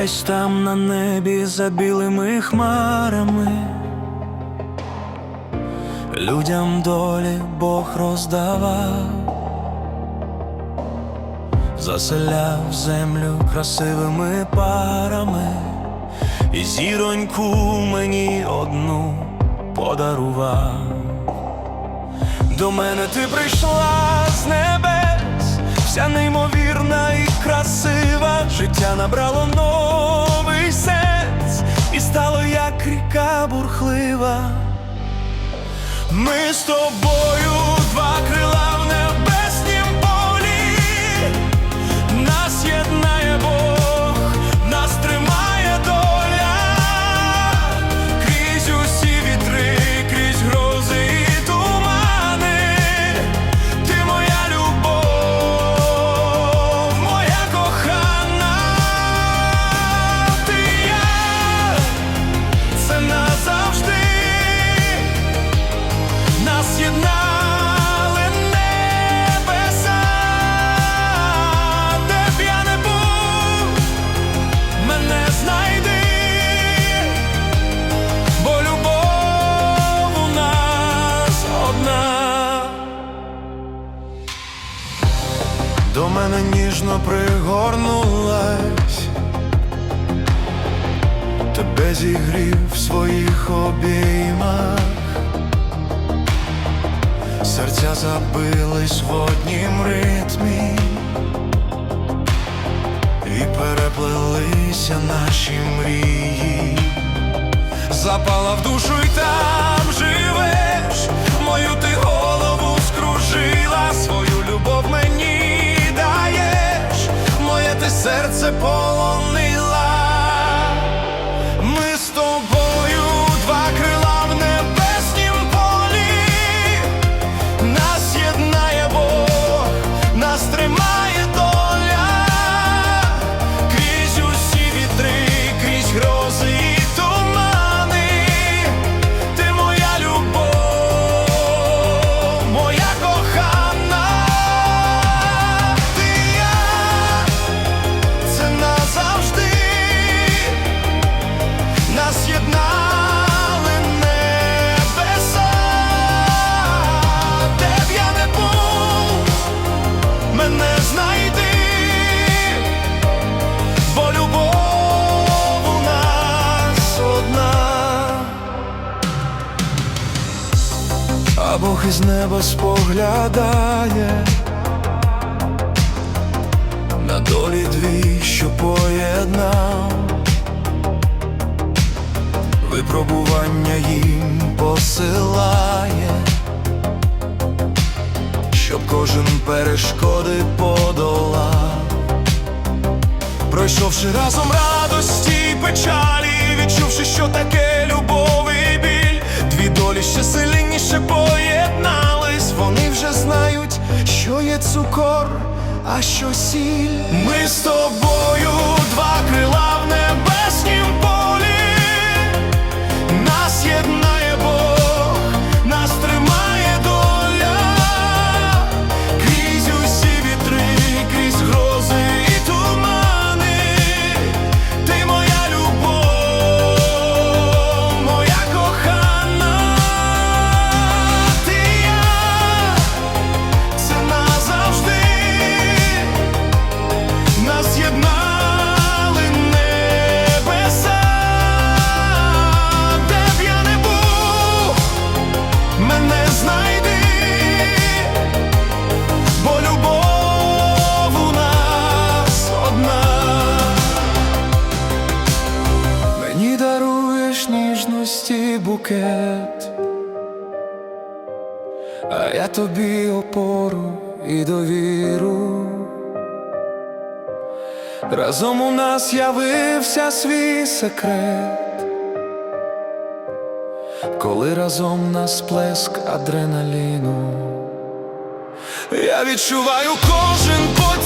Десь там на небі за білими хмарами, людям долі Бог роздавав, заселяв землю красивими парами, і зіроньку мені одну подарував. До мене ти прийшла з небес, вся неймовірна і красива. Життя набрало новий бурхлива. Ми з тобою мене ніжно пригорнулась, тебе зігрів в своїх обіймах. Серця забились в однім ритмі, і переплелися наші мрії, запала в душу se può Бог із неба споглядає. На долі дві, що поєднав. Випробування їм посилає, щоб кожен перешкоди подолав, пройшовши разом радості печалі, відчувши, що таке любов і біль, дві долі ще є цукор, а що сіль. Ми з тобою два крила в небеснім тобі опору і довіру. Разом у нас явився свій секрет, коли разом нас плеск адреналіну. Я відчуваю кожен поцілунок,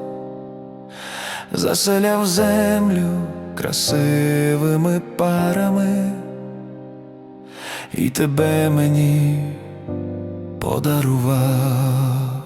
заселяв землю красивими парами, і тебе мені подарував.